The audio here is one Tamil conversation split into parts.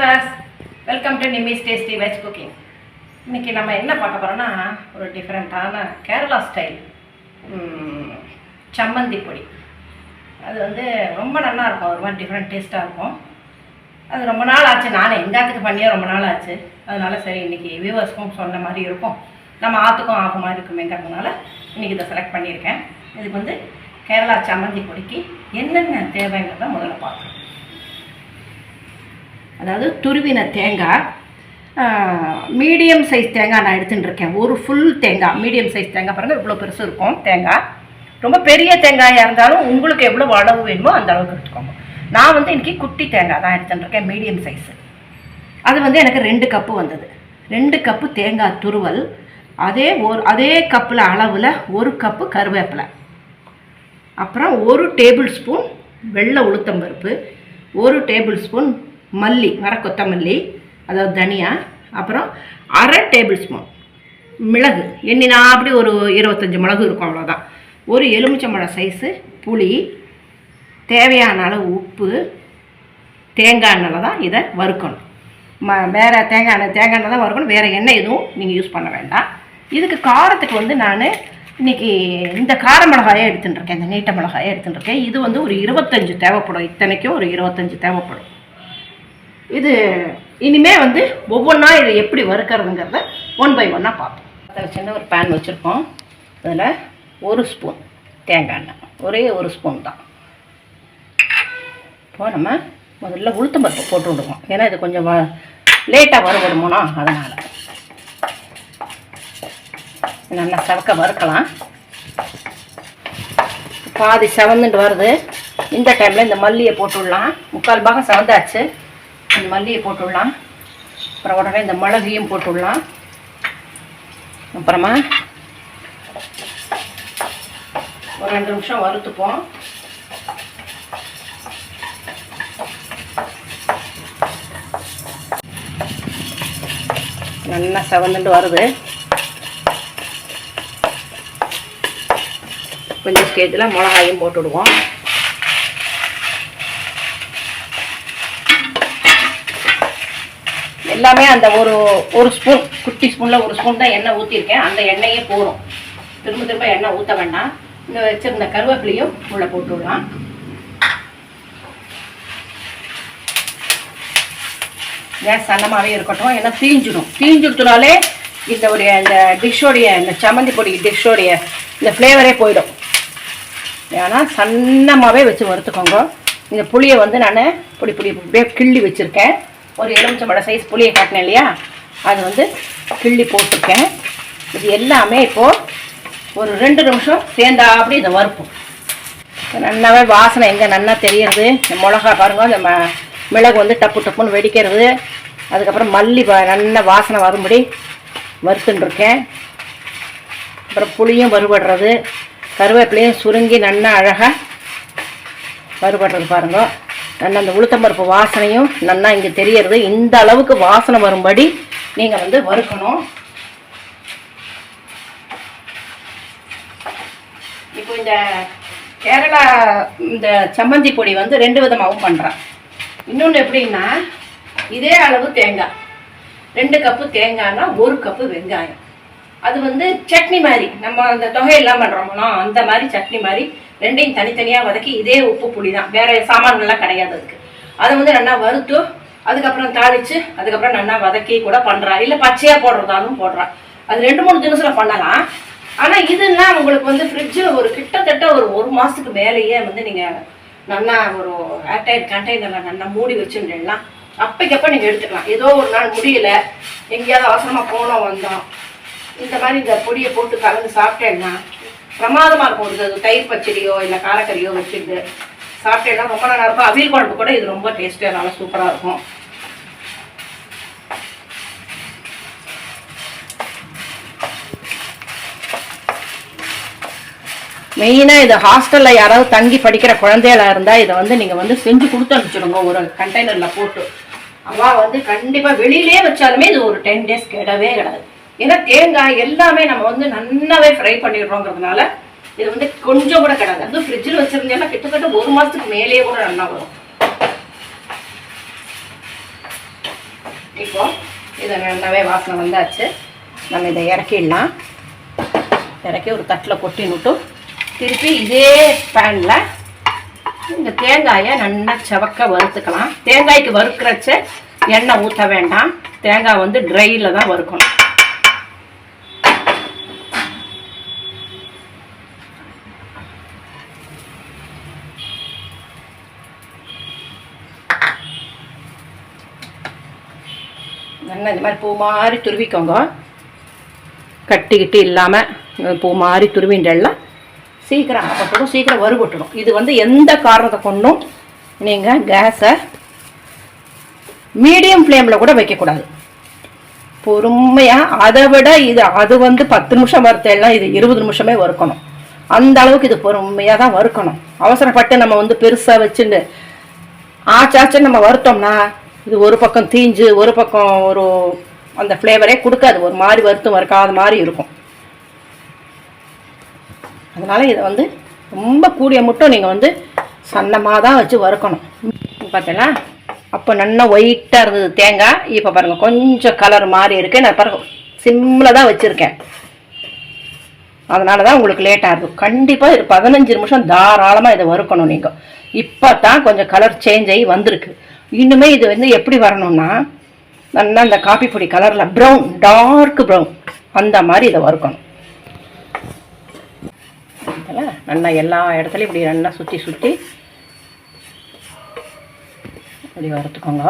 Viewers welcome to Nimi's tasty veg cooking இன்றைக்கி நம்ம என்ன பார்க்க போகிறோம்னா ஒரு டிஃப்ரெண்ட்டான கேரளா ஸ்டைல் சம்மந்தி பொடி. அது வந்து ரொம்ப நல்லா இருக்கும் ஒரு மாதிரி டிஃப்ரெண்ட் டேஸ்ட்டாக இருக்கும். அது ரொம்ப நாள் ஆச்சு நானே எங்காத்துக்கு பண்ணியே ரொம்ப நாள் ஆச்சு. அதனால சரி இன்றைக்கி வியூவர்ஸ்க்கும் சொன்ன மாதிரி இருக்கும். நம்ம ஆற்றுக்கும் ஆகும் மாதிரி இருக்குமேங்கிறதுனால இன்றைக்கி இதை செலக்ட் பண்ணியிருக்கேன். இதுக்கு வந்து கேரளா சம்மந்தி பொடிக்கு என்னென்ன தேவைங்கிறத முதல்ல பார்க்குறோம் அதாவது துருவின தேங்காய் மீடியம் சைஸ் தேங்காய் நான் எடுத்துகிட்டு இருக்கேன் ஒரு ஃபுல் தேங்காய். மீடியம் சைஸ் தேங்காய் பாருங்கள் இவ்வளோ பெருசு இருக்கும் தேங்காய். ரொம்ப பெரிய தேங்காயாக இருந்தாலும் உங்களுக்கு எவ்வளோ அளவு வேணுமோ அந்த அளவுக்கு எடுத்துக்கோங்க. நான் வந்து இன்றைக்கி குட்டி தேங்காய் தான் எடுத்துட்டு இருக்கேன் மீடியம் சைஸு அது வந்து எனக்கு ரெண்டு கப்பு வந்தது. ரெண்டு கப்பு தேங்காய் துருவல் அதே ஒரு அதே கப்பில் அளவில் ஒரு கப்பு கருவேப்பிலை. அப்புறம் ஒரு டேபிள் ஸ்பூன் வெள்ளை உளுத்தம்பருப்பு ஒரு டேபிள் ஸ்பூன் மல்லி வர கொத்தமல்லி அதாவது தனியா அப்புறம் அரை டேபிள் ஸ்பூன் மிளகு எண்ணினா அப்படி ஒரு இருபத்தஞ்சி மிளகு இருக்கும் அவ்வளோதான் ஒரு எலுமிச்சம்பழம் சைஸு புளி தேவையான அளவு உப்பு தேங்காய் எண்ணெயில் தான் இதை வறுக்கணும். ம வேறு தேங்காய் எண்ணெய் தேங்காய் எண்ணெய் தான் வறுக்கணும். வேறு எண்ணெய் எதுவும் நீங்கள் யூஸ் பண்ண வேண்டாம். இதுக்கு காரத்துக்கு வந்து நான் இன்னைக்கு இந்த கார மிளகாயே எடுத்துட்டு இருக்கேன் இந்த நீட்ட மிளகாயே எடுத்துட்டு இருக்கேன் இது வந்து ஒரு இருபத்தஞ்சு தேவைப்படும். இத்தனைக்கும் ஒரு இருபத்தஞ்சு தேவைப்படும். இது இனிமே வந்து ஒவ்வொன்றா இதை எப்படி வறுக்கிறதுங்கிறத ஒன் பை ஒன்னாக பார்ப்போம். அதில் சின்ன ஒரு பேன் வச்சுருக்கோம். அதில் ஒரு ஸ்பூன் தேங்காய் எண்ணெய். ஒரே ஒரு ஸ்பூன் தான். இப்போ நம்ம முதல்ல உளுத்தம் பருப்பு போட்டு விடுவோம். ஏன்னா இது கொஞ்சம் வ லேட்டாக வறுபடுமோனா அதனால். நல்லா சவக்க வறுக்கலாம். பாதி செவந்துட்டு வருது. இந்த டைமில் இந்த மல்லியை போட்டுடலாம் முக்கால் பாகம் செவந்தாச்சு. இந்த மல்லியை போட்டுடலாம். அப்புறம் உடனே இந்த மிளகையும் போட்டுடலாம். அப்புறமா ஒரு ரெண்டு நிமிஷம் வறுத்துப்போம். நல்லா செவந்துட்டு வருது. கொஞ்சம் ஸ்டேஜில் மிளகாயும் போட்டுவிடுவோம் எல்லாமே அந்த ஒரு ஒரு ஸ்பூன் குட்டி ஸ்பூனில் ஒரு ஸ்பூன் தான் எண்ணெய் ஊற்றிருக்கேன் அந்த எண்ணெயே போதும். திரும்ப திரும்ப எண்ணெய் ஊற்ற வேண்டாம். இந்த வச்சுருந்த கருவேப்பிலையும் உள்ளே போட்டு விடலாம். கேஸ் சன்னமாகவே இருக்கட்டும். ஏன்னா தீஞ்சிடும். தீஞ்சுடுத்துனாலே இந்த ஒரு இந்த டிஷ்ஷோடைய இந்த சம்மந்தி பொடி டிஷ்ஷோடைய இந்த ஃப்ளேவரே போயிடும். ஏன்னா சன்னமாகவே வச்சு வறுத்துக்கோங்க. இந்த புளியை வந்து நான் பொடி பொடி அப்படியே கிள்ளி வச்சுருக்கேன். ஒரு எலுமிச்சம்பழ சைஸ் புளியை காட்டினேன் இல்லையா? அது வந்து கிள்ளி போட்டிருக்கேன். இது எல்லாமே இப்போது ஒரு ரெண்டு நிமிஷம் சேர்ந்தா அப்படி இதை வறுப்போம் நல்லாவே வாசனை எங்கே நல்லா தெரியறது. இந்த மிளகா பாருங்க இந்த ம மிளகு வந்து டப்பு டப்புன்னு வெடிக்கிறது. அதுக்கப்புறம் மல்லி வ- நல்ல வாசனை வரும்படி வறுத்துட்டுருக்கேன் அப்புறம் புளியும் வறுபடுறது. கருவேப்பிலையும் சுருங்கி நல்லா அழகாக வறுபடுறது பாருங்க. நல்லா அந்த உளுத்தம்பருப்பு வாசனையும் நல்லா இங்கே தெரியறது. இந்த அளவுக்கு வாசனை வரும்படி நீங்கள் வந்து வறுக்கணும். இப்போ இந்த கேரளா இந்த சம்மந்தி பொடி வந்து ரெண்டு விதமாகவும் பண்ணுறேன் இன்னொன்று எப்படின்னா இதே அளவு தேங்காய். ரெண்டு கப்பு தேங்காய்னா ஒரு கப்பு வெங்காயம். அது வந்து சட்னி மாதிரி நம்ம அந்த தொகையெல்லாம் பண்ணுறோம்னா அந்த மாதிரி சட்னி மாதிரி ரெண்டையும் தனித்தனியாக வதக்கி இதே உப்பு புளி தான் வேற சாமான்கள்லாம் கிடையாது அதுக்கு. அதை வந்து நல்லா வறுத்து அதுக்கப்புறம் தாளிச்சு அதுக்கப்புறம் நல்லா வதக்கி கூட பண்ணுறா இல்லை பச்சையாக போடுறதாலும் போடுறா. அது ரெண்டு மூணு தினசில் பண்ணலாம். ஆனால் இதுன்னா உங்களுக்கு வந்து ஃப்ரிட்ஜில் ஒரு கிட்டத்தட்ட ஒரு ஒரு மாதத்துக்கு மேலேயே வந்து நீங்கள் நல்லா ஒரு ஏர்டைட் கண்டெய்னரில் நல்லா மூடி வச்சுருந்தீங்கன்னா அப்பைக்கப்போ நீங்கள் எடுத்துக்கலாம். ஏதோ ஒரு நாள் முடியல எங்கேயாவது அவசரமாக போனோம் வந்தோம். இந்த மாதிரி இந்த பொடியை போட்டு கலந்து சாப்பிட்டேன்னா பிரமாதமாக இருக்கும். இது தயிர் பச்சடியோ இல்லை காரக்கறியோ வச்சுட்டு சாப்பிட்டேன்னா ரொம்ப நல்லா இருக்கும். அவியல் குழம்பு கூட இது ரொம்ப டேஸ்ட்டாக நல்லா சூப்பராக இருக்கும். மெயினாக இது ஹாஸ்டலில் யாராவது தங்கி படிக்கிற குழந்தைகளா இருந்தால் இதை வந்து நீங்கள் வந்து செஞ்சு கொடுத்து அனுப்பிச்சிடுங்க. ஒரு கண்டெய்னரில் போட்டு. அவா வந்து கண்டிப்பாக வெளியிலே வச்சாலுமே இது ஒரு டென் டேஸ் கிடவே கிடாது. ஏன்னா தேங்காய் எல்லாமே நம்ம வந்து நல்லாவே ஃப்ரை பண்ணிடுறோங்கிறதுனால இது வந்து கொஞ்சம் கூட கிடாது. அதுவும் ஃப்ரிட்ஜில் வச்சிருந்தேன்னா கிட்டத்தட்ட ஒரு மாதத்துக்கு மேலேயே கூட நல்லா வரும். இப்போ இதை நல்லாவே வாசனை வந்தாச்சு. நம்ம இதை இறக்கிடலாம். இறக்கி ஒரு தட்டில் கொட்டினுட்டும் திருப்பி இதே பேனில் இந்த தேங்காயை நல்லா செவக்க வறுத்துக்கலாம். தேங்காய்க்கு வறுக்கிறச்ச எண்ணெய் ஊற்ற வேண்டாம். தேங்காய் வந்து ட்ரையில் தான் வறுக்கணும். நல்லா இந்த மாதிரி பூ மாதிரி துருவிக்கோங்க. கட்டிக்கிட்டு இல்லாமல் பூ மாதிரி துருவின்றெல்லாம் சீக்கிரம் அப்பப்படும் சீக்கிரம் வறுபட்டுடும். இது வந்து எந்த காரணத்தை கொண்டும் நீங்கள் கேஸை மீடியம் ஃப்ளேமில் கூட வைக்கக்கூடாது. பொறுமையாக அதை விட இது அது வந்து பத்து நிமிஷம் வறுத்தெல்லாம் இது இருபது நிமிஷமே வறுக்கணும். அந்த அளவுக்கு இது பொறுமையாக தான் வறுக்கணும். அவசரப்பட்டு நம்ம வந்து பெருசாக வச்சுட்டு ஆச்சாச்சு நம்ம வறுத்தோம்னா இது ஒரு பக்கம் தீஞ்சு ஒரு பக்கம் ஒரு அந்த ஃப்ளேவரே கொடுக்காது. ஒரு மாதிரி வருத்தம் வறுக்காத மாதிரி இருக்கும். அதனால் இதை வந்து ரொம்ப கூடிய மட்டும் நீங்கள் வந்து சன்னமாக தான் வச்சு வறுக்கணும். பார்த்தீங்களா அப்போ நல்லா ஒயிட்டாக இருந்தது தேங்காய். இப்போ பாருங்கள் கொஞ்சம் கலர் மாறி இருக்குது நான் பாருங்கள் சிம்மில் தான் வச்சுருக்கேன். அதனால தான் உங்களுக்கு லேட்டாக இருக்கும். கண்டிப்பாக இது பதினஞ்சு நிமிஷம் தாராளமாக இதை வறுக்கணும் நீங்கள் இப்போ தான் கொஞ்சம் கலர் சேஞ்ச் ஆகி வந்திருக்கு. இன்னுமே இது வந்து எப்படி வரணும்னா நல்லா இந்த காப்பி பொடி கலரில் ப்ரௌன் டார்க் ப்ரௌன் அந்த மாதிரி இதை வறுக்கணும். இதில் நல்லா எல்லா இடத்துலையும் இப்படி நல்லா சுற்றி சுற்றி இப்படி வறுத்துக்கோங்க.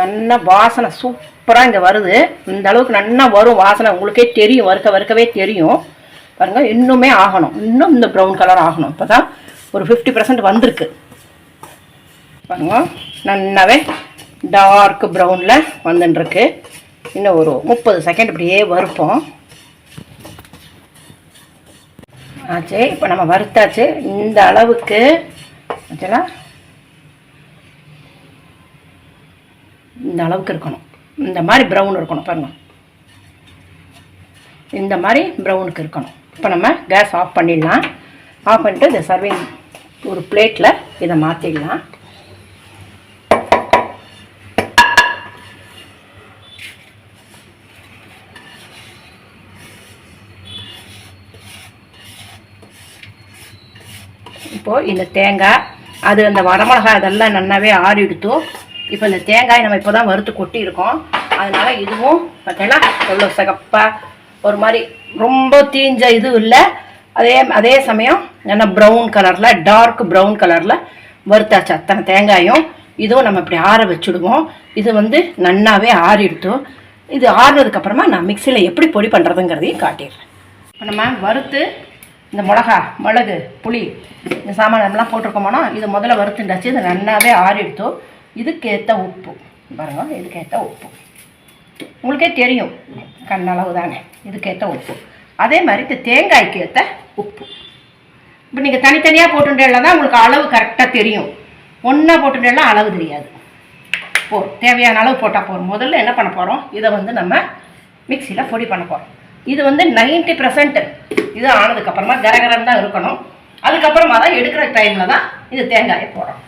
நல்லா வாசனை சூப்பராக இங்கே வருது. இந்த அளவுக்கு நல்லா வரும் வாசனை. உங்களுக்கே தெரியும் வறுக்க வறுக்கவே தெரியும். பாருங்கள் இன்னுமே ஆகணும். இன்னும் இந்த ப்ரௌன் கலர் ஆகணும். இப்போ தான் ஒரு ஃபிஃப்டி பர்சன்ட் வந்திருக்கு. பாருங்க. நல்லாவே டார்க் ப்ரௌனில் வந்துட்டுருக்கு இன்னும் ஒரு முப்பது செகண்ட் இப்படியே வறுப்போம். ஆச்சு இப்போ நம்ம வறுத்தாச்சு. இந்த அளவுக்கு ஆச்சுங்களா இந்த அளவுக்கு இருக்கணும். இந்த மாதிரி ப்ரௌன் இருக்கணும் பாருங்க. இந்த மாதிரி ப்ரௌனுக்கு இருக்கணும். இப்போ நம்ம கேஸ் ஆஃப் பண்ணிடலாம். ஆஃப் பண்ணிட்டு இந்த சர்விங் ஒரு பிளேட்டில் இதை மாற்றிடலாம் இப்போது இந்த தேங்காய் அது அந்த வரமிளகாய் இதெல்லாம் நல்லாவே ஆறி எடுத்தோம். இப்போ இந்த தேங்காய் நம்ம இப்போ தான் வறுத்து கொட்டியிருக்கோம். அதனால இதுவும் பார்த்தீங்கன்னா எவ்வளோ சிகப்பாக ஒரு மாதிரி ரொம்ப தீஞ்ச இது இல்லை. அதே அதே சமயம் நல்லா ப்ரௌன் கலரில் டார்க் ப்ரௌன் கலரில் வறுத்தாச்சு அத்தனை தேங்காயும். இதுவும் நம்ம இப்படி ஆற வச்சுடுவோம். இது வந்து நன்னாவே ஆறிடுத்தோம் இது ஆறுனதுக்கப்புறமா நான் மிக்சியில் எப்படி பொடி பண்ணுறதுங்கிறதையும் காட்டிடுறேன். இப்போ நம்ம வறுத்து இந்த மிளகா மிளகு புளி இந்த சாமானம்லாம் போட்டிருக்கோமோனா இது முதல்ல வறுத்துண்டாச்சு இது நல்லாவே ஆறிடுத்தோம் இதுக்கேற்ற உப்பு. பாருங்க இதுக்கேற்ற உப்பு. உங்களுக்கே தெரியும் கண்ணளவு தானே இதுக்கேற்ற உப்பு. அதே மாதிரி இந்த தேங்காய்க்கு ஏற்ற உப்பு. இப்போ நீங்கள் தனித்தனியாக போட்டுட்டேலாம் தான் உங்களுக்கு அளவு கரெக்டாக தெரியும். ஒன்றா போட்டுட்டேலாம் அளவு தெரியாது. போ தேவையான அளவு போட்டால் போதும். முதல்ல என்ன பண்ண போகிறோம் இதை வந்து நம்ம மிக்சியில் பொடி பண்ண போகிறோம் இது வந்து நைன்ட்டி பர்சன்ட் இது ஆனதுக்கப்புறமா கரகரம் தான் இருக்கணும். அதுக்கப்புறமா தான் எடுக்கிற டைமில் தான் இது தேங்காயை போடுறோம்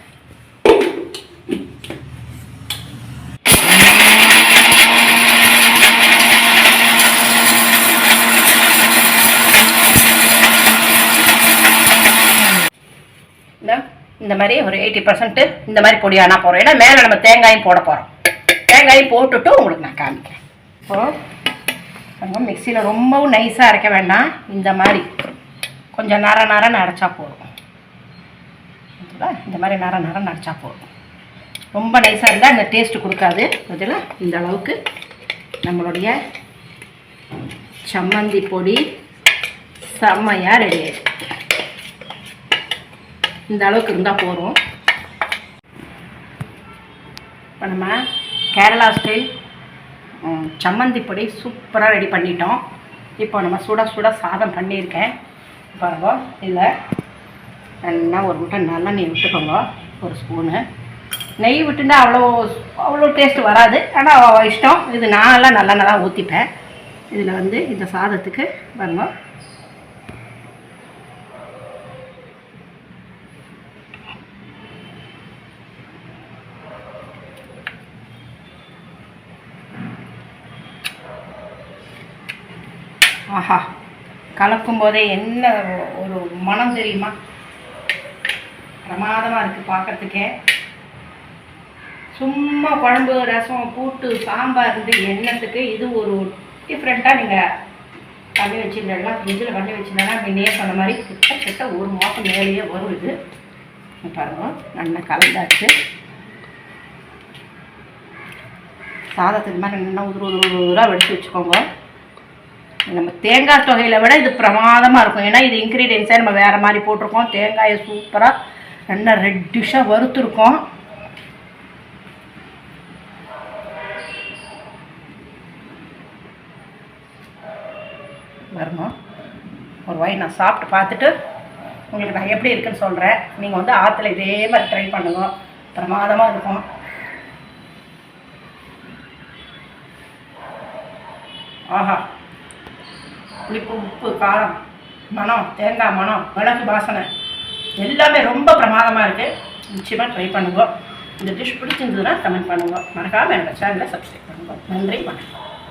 இந்த இந்த மாதிரி ஒரு எயிட்டி பர்சன்ட்டு இந்த மாதிரி பொடியானா போகிறோம் ஏன்னா மேலே நம்ம தேங்காயும் போட போகிறோம் தேங்காயும் போட்டுட்டு உங்களுக்கு நான் காமிக்கிறேன். பாருங்கள் மிக்சியில் ரொம்பவும் நைஸாக அரைக்க வேண்டாம். இந்த மாதிரி. கொஞ்சம் நர நரன்னு அரைச்சா போதும். இந்த மாதிரி நர நரன்னு அரைச்சா போதும். ரொம்ப நைஸாக இருந்தால் இந்த டேஸ்ட்டு கொடுக்காது. அதில் இந்த அளவுக்கு நம்மளுடைய சம்மந்தி பொடி செம்மையாக ரெடி ஆயிடுச்சு இந்த அளவுக்கு இருந்தால் போதும். இப்போ நம்ம கேரளா ஸ்டைல் சம்மந்தி பொடி சூப்பராக ரெடி பண்ணிட்டோம். இப்போ நம்ம சுட சுட சாதம் பண்ணியிருக்கேன். பாருங்க இதில் நல்லா ஒரு முட்டை நெய் விட்டுக்கோங்க ஒரு ஸ்பூனு நெய் விட்டுனா அவ்வளோ அவ்வளோ டேஸ்ட் வராது. ஆனால் இஷ்டம். இது நான்லாம் நல்லா நல்லா ஊற்றிப்பேன் இதில் வந்து இந்த சாதத்துக்கு பாருங்கள் ஆஹா. கலக்கும் போதே என்ன ஒரு மனம் தெரியுமா? பிரமாதமாக இருக்குது பார்க்கறதுக்கே. சும்மா குழம்பு ரசம் கூட்டு சாம்பார் இருந்து எண்ணத்துக்கு இது ஒரு டிஃப்ரெண்ட்டாக நீங்கள் பண்ணி வச்சுருந்தா ஃப்ரிட்ஜில் பண்ணி வச்சுருந்தா முன்னே சொன்ன மாதிரி கிட்டத்தட்ட ஒரு மாதம் மேலேயே வரும் இது. இங்க பாருங்க நல்லா கலந்தாச்சு. சாதத்துக்கு மாதிரி நல்லா உதுரு உதுரு உதுராக வெடித்து வச்சுக்கோங்க. நம்ம தேங்காய் தொகையில் விட இது பிரமாதமாக இருக்கும். ஏன்னா இது இன்க்ரீடியன்ஸே நம்ம வேறு மாதிரி போட்டிருக்கோம். தேங்காயை சூப்பராக நல்லா ரெட்டிஷாக வறுத்துருக்கோம். வரணும் ஒரு வாய் நான் சாப்பிட்டு பார்த்துட்டு உங்களுக்கு நான் எப்படி இருக்குன்னு சொல்கிறேன் நீங்கள் வந்து ஆற்றுல இதே மாதிரி ட்ரை பண்ணுங்க. பிரமாதமாக இருக்கும். ஆஹா. புளிப்பு உப்பு காரம் மனம் தேங்காய் மனம் மிளகு வாசனை எல்லாமே ரொம்ப பிரமாதமாக இருக்குது நிச்சயமாக ட்ரை பண்ணுவோம் இந்த டிஷ் பிடிச்சிருந்ததுன்னா கமெண்ட் பண்ணுவோம் மறக்காமல் என்னோடய சேனலை சப்ஸ்கிரைப் பண்ணுவோம் நன்றி வணக்கம்.